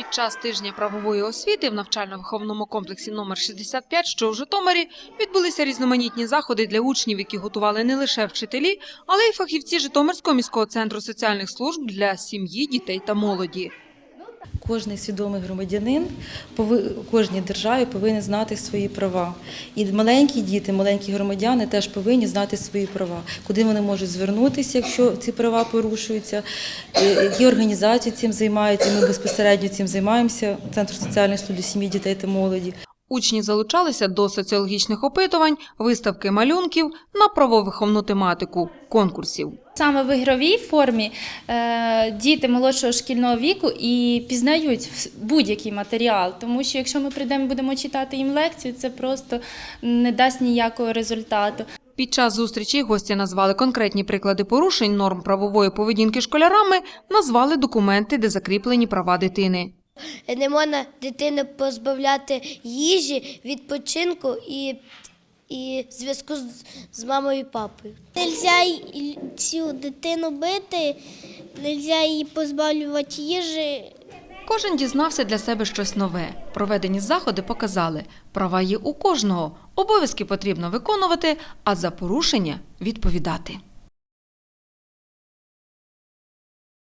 Під час тижня правової освіти в навчально-виховному комплексі номер 65, що у Житомирі, відбулися різноманітні заходи для учнів, які готували не лише вчителі, але й фахівці Житомирського міського центру соціальних служб для сім'ї, дітей та молоді. Кожний свідомий громадянин кожній державі повинен знати свої права. І маленькі діти, маленькі громадяни теж повинні знати свої права, куди вони можуть звернутися, якщо ці права порушуються, е, які організації цим займаються. Ми безпосередньо цим займаємося. Центр соціальних служб сім'ї, дітей та молоді. Учні залучалися до соціологічних опитувань, виставки малюнків на правовиховну тематику, конкурсів. Саме в ігровій формі е, діти молодшого шкільного віку і пізнають будь-який матеріал, тому що якщо ми прийдемо і будемо читати їм лекцію, це просто не дасть ніякого результату. Під час зустрічі гості назвали конкретні приклади порушень норм правової поведінки школярами, назвали документи, де закріплені права дитини. Не можна дитину позбавляти їжі, відпочинку і, і зв'язку з, з мамою і папою. Нельзя цю дитину бити, нельзя її позбавлювати їжі. Кожен дізнався для себе щось нове. Проведені заходи показали, права є у кожного, обов'язки потрібно виконувати, а за порушення відповідати.